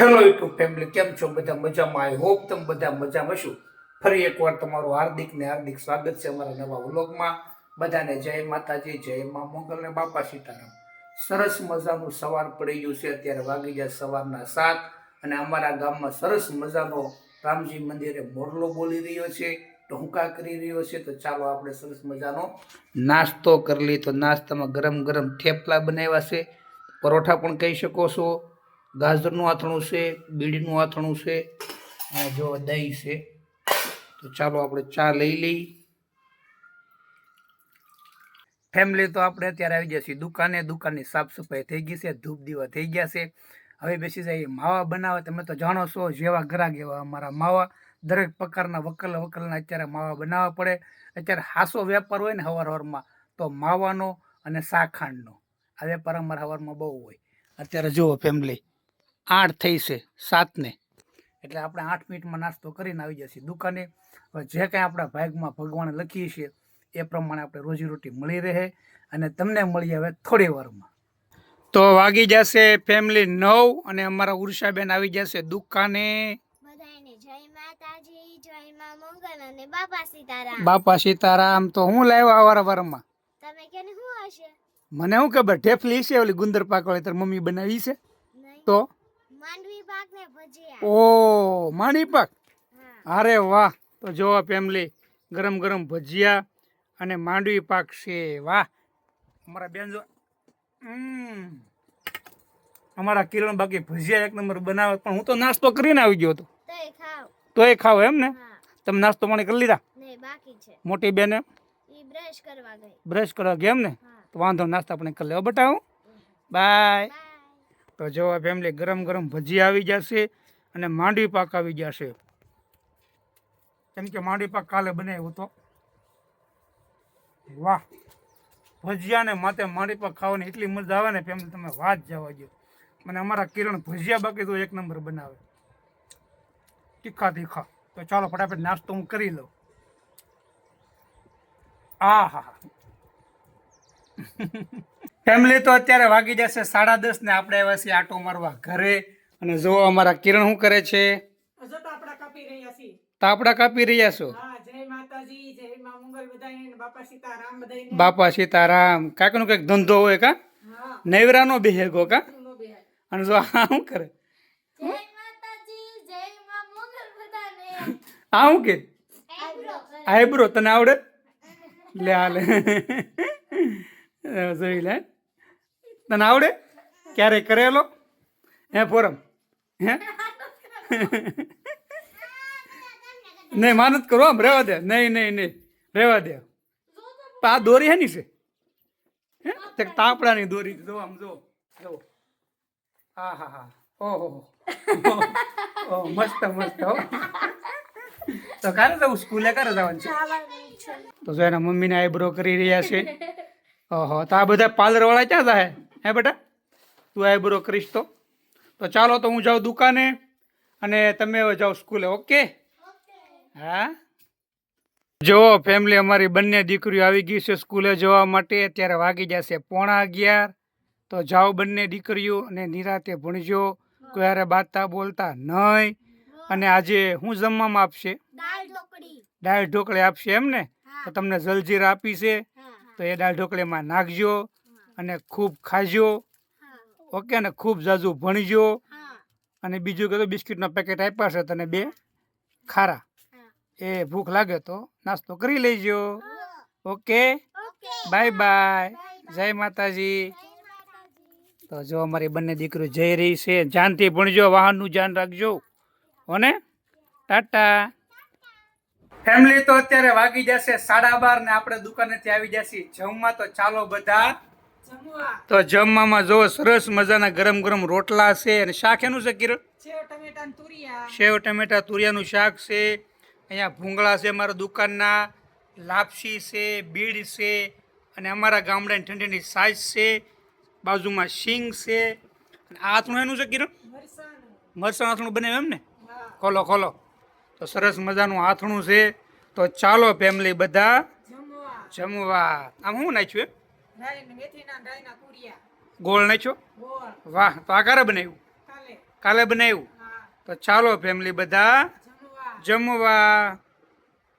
Hello YouTube family કેમ છો? બધા મજામાં? આઈ હોપ તમે બધા મજામાં છો. ફરી એકવાર તમારું હાર્દિક ને હાર્દિક સ્વાગત છે અમારા નવા વ્લોગમાં. બધાને જય માતાજી, જય મા મંગલ ને બાપા સીતારામ. સરસ મજાનું સવાર પડી ગયું છે. અત્યારે વાગી જાય સવારના સાત અને અમારા ગામમાં સરસ મજાનો રામજી મંદિરે મોરલો બોલી રહ્યો છે ટહુકા કરી રહ્યો છે. તો ચાલો આપણે સરસ મજાનો નાસ્તો કરી લઈએ. તો નાસ્તામાં ગરમ ગરમ થેપલા બનાવ્યા છે. પરોઠા પણ કહી શકો છો. ગાજરનું આથણું છે, બીડીનું આથણું છે, અને જો દહીં છે, તો ચાલો આપણે ચા લઈ લઈ. ફેમિલી તો આપણે અત્યારે આવી છીએ દુકાને, દુકાનની સાફ સફાઈ થઈ ગઈ છે, ધૂપ દીવા થઈ ગયા છે. હવે બેસી જાય માવા બનાવે, તમે તો જાણો છો, જેવા ગ્રાહક એવા અમારા માવા. દરેક પ્રકારના વકલ વકલના અત્યારે માવા બનાવવા પડે. અત્યારે હાસો વેપાર હોય ને હવાર હવારમાં, તો માવાનો અને શાખાંડનો આ વેપાર અમારા હવારમાં બહુ હોય. અત્યારે જુઓ ફેમિલી આઠ થઈ છે સાતને. એટલે આપણે આઠ મિનિટમાં નાસ્તો કરીને આવી જશે દુકાને જે કાંઈ આપણા ભાગમાં ભગવાન લખીએ છીએ એ પ્રમાણે આપણે રોજીરોટી મળી રહે અને તમને મળી હવે થોડી વારમાં. તો વાગી જશે ફેમિલી નવ અને અમારા ઉર્ષાબેન આવી જશે દુકાને. બાપા સીતારામ. તો હું લાવ્યા અવાર વારમાં? તમે કેને શું હશે? મને શું ખબર ઢેફલી છે ઓલી ગુંદર પાકવાળી તાર મમ્મી બનાવી છે? તો? માંડવી પાક ને ભજીયા. ઓ માંડવી પાક? અરે વાહ તો જો ફેમિલી ગરમ ગરમ ભજીયા અને માંડવી પાક છે. વાહ. અમારા બેન જો અમારા કિરણ બાકી ભજીયા એક નંબર બનાવે પણ હું તો નાસ્તો કરીને આવી ગયો હતો. તોય ખાવ. તો એ ખાવ એમ ને? તમે નાસ્તો પાણી કરી લીધા? મોટી બેને બ્રશ કરવા ગઈ. બ્રશ કરવા ગયા એમ ને? તો વાંધો નાસ્તા આપણે કરી લેવો. બટાવું બાય તો જવા ફેમિલી ગરમ ગરમ ભજીયા આવી જશે અને માંડવી પાક આવી જશે. કેમ કે માંડવી પાક કાલે બનાવ્યો હતો વાહ. ભજીયા ને માથે માંડવી પાક ખાવાની એટલી મજા આવે ને ફેમિલી તમે વાત જવા દો મને અમારા કિરણ ભજીયા બાકી તો એક નંબર બનાવે. તીખા તીખા. તો ચાલો ફટાફટ નાસ્તો હું કરી લઉં. આ હા હા ફેમિલી તો અત્યારે વાગી જશે સાડા દસ ને આપણે આવ્યા છીએ આટો મારવા ઘરે. અને જો અમારા કિરણ શું કરે છે? તો આપડા કાપી રહ્યા તાપડા કાપી રહ્યા છો? હા જય માતાજી જય મા મંગલ બધાને ને બાપા સીતારામ બધાને બાપા કંઈક કંઈક ધંધો હોય કા? હા. નૈવરાનો બેહેગો કા? અને જો આ શું કરે? જય માતાજી જય માં મંગલ બધાને. આ શું કે? આઈબ્રો. આઈબ્રો. તને આવડે? લે આ લે. જોઈ લે. તને આવડે? ક્યારે કરેલો? હે, ફોરમ. હે? નહીં માનત કરો, આમ રહેવા દે. નહીં નહીં નહીં. રહેવા દે. આ દોરી હેની છે? હે? તાપડાની દોરી. જો આમ, જો. જો. હા હા હા. ઓહો. મસ્ત મસ્ત, હો. તો ક્યારે જવું સ્કૂલે ક્યારે જવાનું છે. તો જો એના મમ્મીને આઈબ્રો કરી રહ્યા છે. ઓહો, તો આ બધા પાર્લર વાળા ક્યાં જાય હે બેટા? તું આઈબ્રો કરીશ તો. તો ચાલો તો હું જાઉં દુકાને અને તમે જાઓ સ્કૂલે ઓકે? હા? જો ફેમિલી અમારી બંને દીકરીઓ આવી ગઈ છે સ્કૂલે જવા માટે ત્યારે વાગી જશે પોણા અગિયાર. તો જાઓ બંને દીકરીઓ અને નિરાતે ભણજો. કોઈ હારે બાતા બોલતા નહીં. અને આજે હું જમવામાં આપશે? દાળ ઢોકળી. આપશે એમ ને? તો તમને જલજીરા આપી છે. તો એ દાળ ઢોકળીમાં નાખજો. અને ખૂબ ખાજો ઓકે ને ખૂબ જાજુ ભણજો. અને બીજું કે બિસ્કિટનો પેકેટ આપ્યા છે તને બે ખારા. એ ભૂખ લાગે તો નાસ્તો કરી લેજો. ઓકે? Bye bye. જય માતાજી. તો જો અમારી બંને દીકરીઓ જઈ રહી છે ધ્યાનથી ભણજો વાહનનું ધ્યાન રાખજો. હોને ટાટા. ફેમિલી તો અત્યારે વાગી જશે સાડા બાર ને આપણે દુકાનેથી આવી જશે. જમવા તો ચાલો બધા. તો જમવામાં જો સરસ મજાના ગરમ ગરમ રોટલા છે અને શાક એનું છે કિરણ? સેવ ટમેટા તુરિયાનું શાક છે. અહીંયા ભૂંગળા છે અમારા દુકાનના લાપસી છે બીડ છે અને અમારા ગામડાની ઠંડી ઠંડી સાઈઝ છે. બાજુમાં શીંગ છે. અને આથણું એનું છે કિરણ? મરસાણ આથણું બને એમ ને? ખોલો ખોલો. તો સરસ મજાનું આથણું છે. તો ચાલો ફેમિલી બધા જમવા. આમ શું નાખ્યું રાઈ ગોળ નાખ્યો? છો વાહ તો આ ક્યારે બનાવ્યું? કાલે. બનાવ્યું? તો ચાલો ફેમિલી બધા જમવા.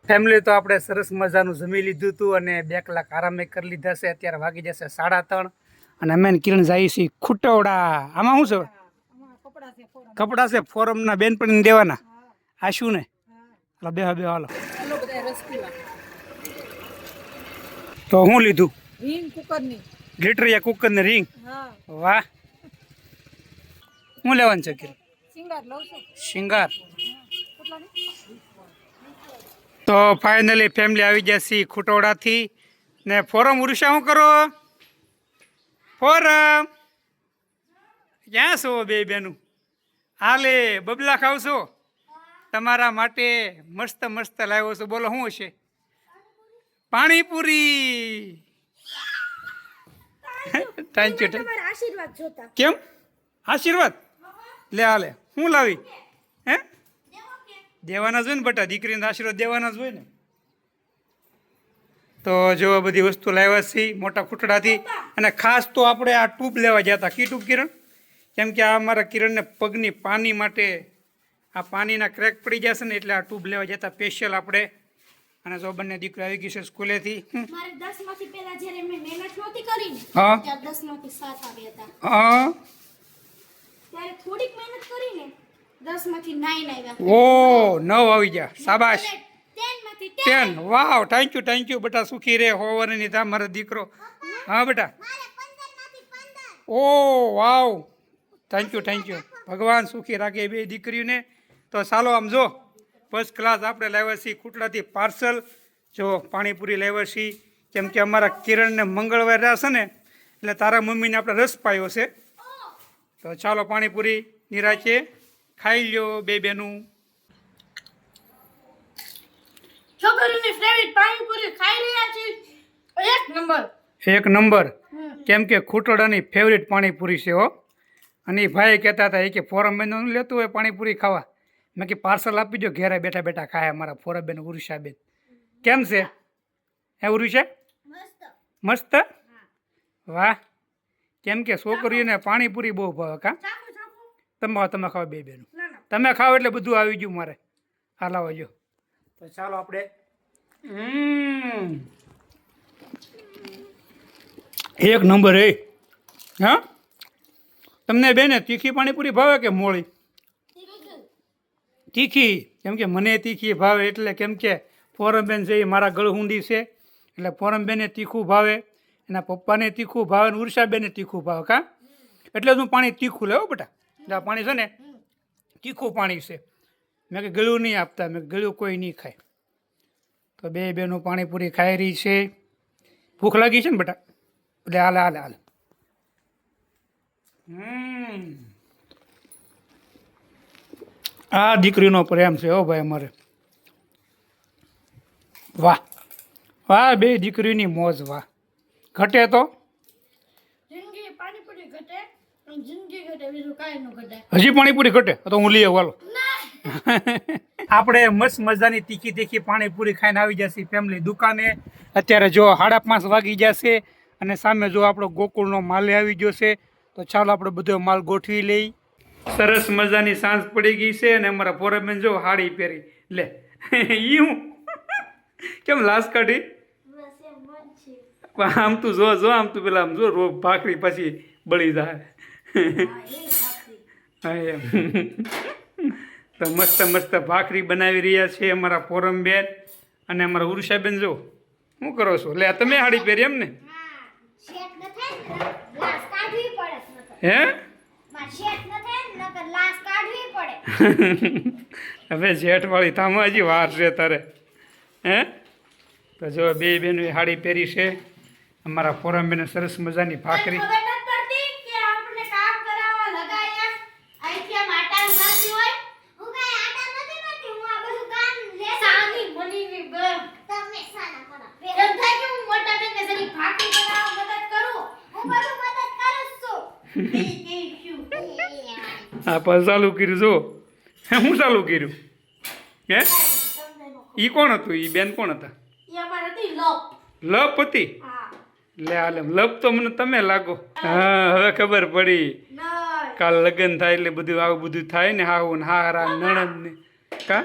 ફેમિલી તો આપણે સરસ મજાનું જમી લીધું હતું અને બે કલાક આરામે કરી લીધા છે. અત્યારે વાગી જશે સાડા ત્રણ. અને અમે કિરણ જઈએ છીએ ખૂટવડા. આમાં શું છે? કપડા છે ફોરમના બેનપણીને દેવાના. હા. આ શું ને? હા. હાલો બે બે હાલો. તો હું લીધું? રીંગ કુકરની લીટરિયા કુકરની રિંગ હા. વાહ. હું લેવાનું છે કિરણ સિંગાર લઉં છું. શિંગાર. તો ફાઇનલી ફેમિલી આવી જશે ખુટોડાથી. ને ફોરમ ઉરુષા શું કરો? ફોરમ ક્યાં છો બે બેનું? હાલે બબલા ખાવશો તમારા માટે મસ્ત મસ્ત લાવ્યો છું. બોલો શું હશે? પાણીપુરી. થેન્ક યુ આશીર્વાદ જોતા. કેમ? આશીર્વાદ? લે હાલે શું લાવી? હે? દેવાના જ હોય ને બટા દીકરીને આશીર્વાદ દેવાના જ હોય ને. તો જો આ બધી વસ્તુ લાવ્યા છીએ મોટા ખૂટડાથી. અને ખાસ તો આપણે આ ટ્યુબ લેવા ગયા હતા. કી ટ્યુબ કિરણ? કેમ કે આ અમારા કિરણને પગની પાણી માટે આ પાણીના ક્રેક પડી જશે ને એટલે આ ટ્યુબ લેવા જતા સ્પેશિયલ આપણે અને જો બંને દીકરી આવી ગઈ છે સ્કૂલેથી. મારે 10 માંથી પહેલા જ્યારે મેં મહેનત નહોતી કરી ને હા. ત્યારે દસમાંથી 7 આવ્યા હતા. હા. ત્યારે થોડીક મહેનત કરીને 10 માંથી 9 આવ્યા. ઓ નવ આવી ગયા. શાબાશ. 10 માંથી 10 wow thank you thank you બેટા સુખી રે હોવાની તા મારો દીકરો. હા બેટા. મારે માંથી ઓ wow thank you thank you ભગવાન સુખી રાખે બે દીકરીઓને. તો ચાલો આમ જો. ફર્સ્ટ ક્લાસ આપણે લાવ્યા છીએ ખૂટડાથી પાર્સલ જો પાણીપુરી લાવ્યા છીએ કેમ કે અમારા કિરણને મંગળવાર છે ને એટલે તારા મમ્મીને આપણે રસ પાયો છે. તો ચાલો પાણીપુરી નિરાચે ખાઈ લ્યો બે બેનું. છોકરીની ફેવરિટ પાણીપુરી ખાઈ રહ્યા છે. એક નંબર. એક નંબર. કેમ કે ખૂટડાની ફેવરિટ પાણીપુરી છે હો. અને ભાઈ કહેતા હતા એ કે ફોરમ બેન લેતું હોય પાણીપુરી ખાવા. મેં કે પાર્સલ આપી દો ઘેરે બેઠા બેઠા ખાય અમારા ફોરાબેન ઉરુષાબેન. કેમ છે? હે ઉરુષા? મસ્ત. મસ્ત? વાહ. કેમ કે છોકરીઓને પાણીપુરી બહુ ભાવે કા? તમે તમે ખાવ બે બેનું. તમે ખાવ એટલે બધું આવી ગયું મારે. હાલા જો. તો ચાલો આપણે. એક નંબર એ. હા? તમને બેને તીખી પાણીપુરી ભાવે કે મોળી? તીખી. કેમ કે મને તીખી ભાવે એટલે કેમ કે ફોરમબેન છે એ મારા ગળહુંડી છે. એટલે ફોરમબેને તીખું ભાવે, એના પપ્પાને તીખું ભાવે અને ઉર્ષાબેને તીખું ભાવે, કા? એટલે હું પાણી તીખું લેવો બેટા. આ પાણી છે ને, તીખું પાણી છે. મેં કે ગળ્યું નહીં આપતા. મેં ગળ્યું કોઈ નહીં ખાય. તો બે બેનું પાણીપુરી ખાઈ રહી છે. ભૂખ લાગી છે ને બેટા? એટલે હાલે હાલે હાલે. હમ. આ દીકરીનો પ્રેમ છે હો ભાઈ અમારે. વાહ. વાહ બે દીકરીની મોજ વાહ. ઘટે તો? હજી પાણીપુરી ઘટે? તો હું લઈ વાલો આપણે મસ્ત મજાની તીખી તીખી પાણીપુરી ખાઈને આવી જશે ફેમિલી દુકાને. અત્યારે જો સાડા પાંચ વાગી જશે અને સામે જો આપણો ગોકુળનો માલ આવી ગયો છે તો ચાલો આપણે બધો માલ ગોઠવી લઈ. સરસ મજાની સાંજ પડી ગઈ છે અને અમારા ફોરમેન જો હાડી પહેરી. લે ઈ હું? કેમ લાશ કાઢી? આમ તું જો જો આમ તું પેલા આમ જો રો ભાખરી પછી બળી જાય. હા એમ તો મસ્ત મસ્ત ભાખરી બનાવી રહ્યા છે અમારા ફોરમ બેન અને અમારા ઉરુષાબેન જો. શું કરો છો? લે તમે હાડી પહેરી એમ ને? હા શેટ ન થાય ને લાસ કાઢવી પડે નકર હે માર શેટ ન લાસ કાઢવી પડે. હવે જેઠવાળી થામાં હજી વાર છે તારે. હે? તો જો બે બેનો હાડી પહેરી છે. અમારા ફોરમ બેને સરસ મજાની ભાખરી ખબર નથી પડતી કે આપણે કામ કરાવવા લગાયા અહીંથી આમ આટા મારતી હોય હું કાંઈ આટા નથી મારતી હું આ બધું કામ લે સાની મનીની બ તમે સાના કરો એમ થાય કે હું મોટા બેનને જરી ભાખરી બનાવવા મદદ કરું હું બધું મદદ કરું જ છું થેન્ક યુ આ પણ ચાલુ કર્યું જો. હે હું ચાલુ કર્યું? હે? એ કોણ હતું? એ બેન કોણ હતા? લોપ. હતી? હા. લે હાલે લપ તો મને તમે લાગો. હા. હવે ખબર પડી. કાલ લગ્ન થાય એટલે બધું આવું બધું થાય ને હાહુ ને હારા નણંદ ને. કા?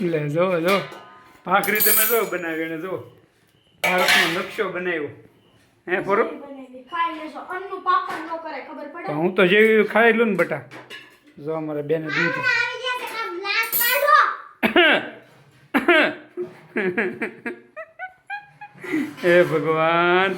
લે જો જો. ભાખરી તમે જો બનાવી એને જો. ભારતનો નકશો બનાવ્યો. હે ફરો. ખાઈ લેશો. અન્નનું પાપડ ન કરે ખબર પડે? તો હું તો જેવી ખાઈ લઉં ને બટા. જો અમારે બેને દીધું. હે ભગવાન.